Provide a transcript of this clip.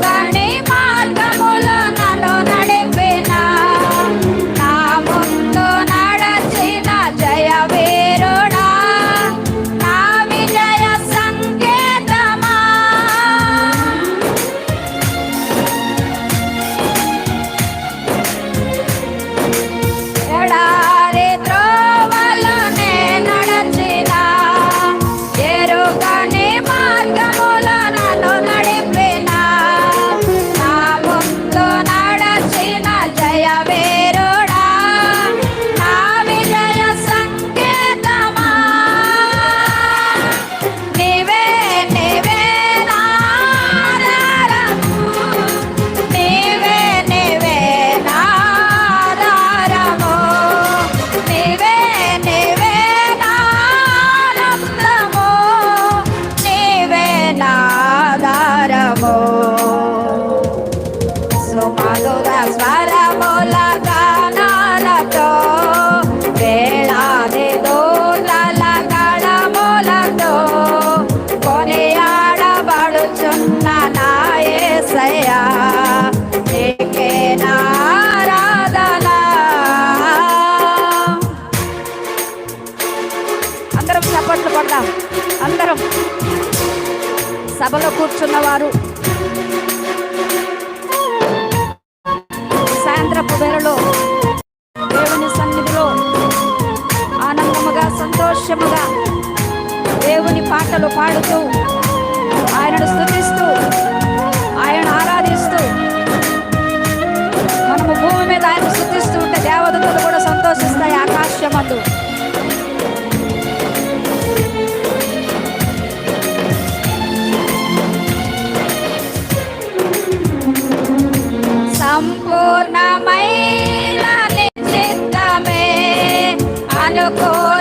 body. అందరం చప్పట్లు పడదాం అందరం. సభలో కూర్చున్నవారు. సాయంత్రపు వేళలో దేవుని సన్నిధిలో ఆనందముగా సంతోషముగా దేవుని పాటలు పాడుతూ ఆయనను పూర్ణమైనా నిశ్చితమే అనుకూల